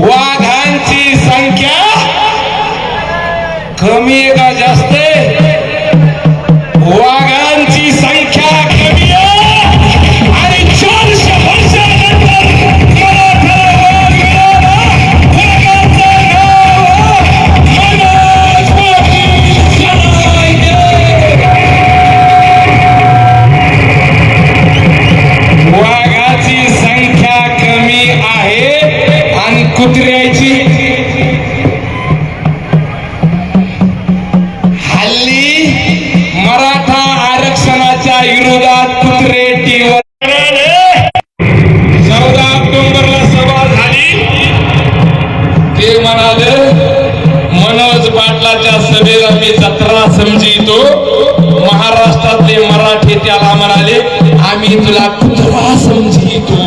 वाघांची संख्या कमी का जास्त वाघ हल्ली मराठा आरक्षणाच्या विरोधात कुत्रे टीव्ही चौदा ऑक्टोबरला सभा झाली. ते म्हणाले मनोज पाटलाच्या सभेला मी जत्रा समजितो. महाराष्ट्रातले मराठी त्याला म्हणाले आम्ही तुला कुत्रा समजितो.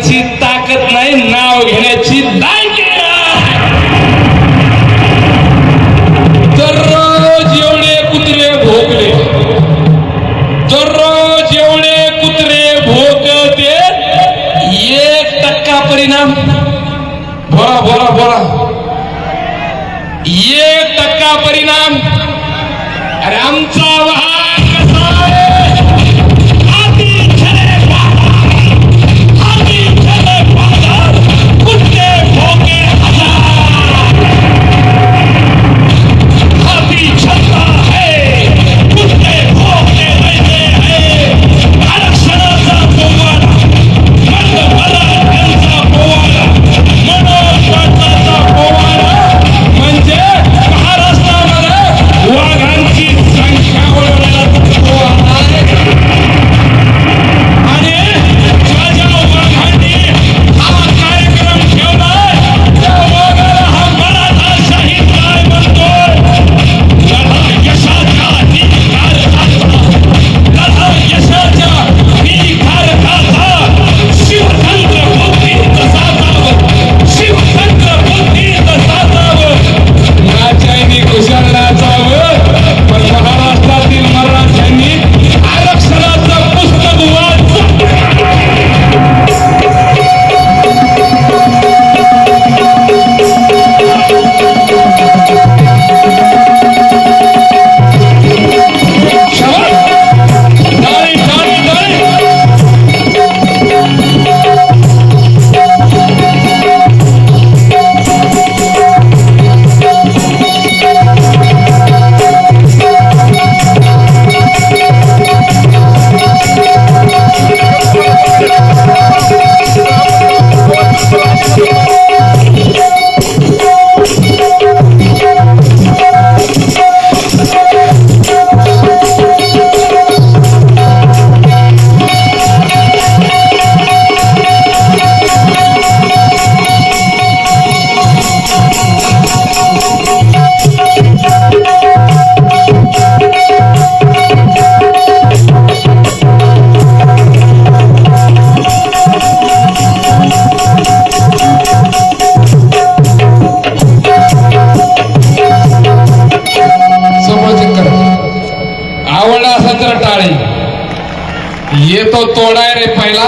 करण्याची ताकद नाही नाव घेण्याची लायकी दररोज एवढे कुत्रे भोगले. दररोज एवढे कुत्रे भोगते. एक टक्का परिणाम. बोला बोला बोला. एक टक्का परिणाम. अरे आमचा वाहन कसा येतो तोडाय रे पहिला.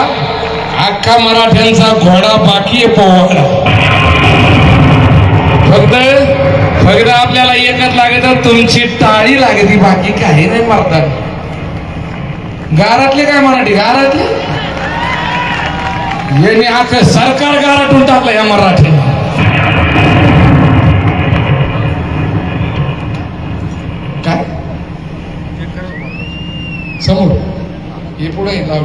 अख्खा मराठ्यांचा घोडा बाकी आहे पोवाडा. फक्त फक्त आपल्याला एकच लागत तुमची टाळी लागते बाकी काही नाही मारतात गारातले काय मराठी? गारातले? यांनी अख्खं सरकार गाराटून टाकलं या मराठी काय? समोर. ఎప్పుడూ ఇలా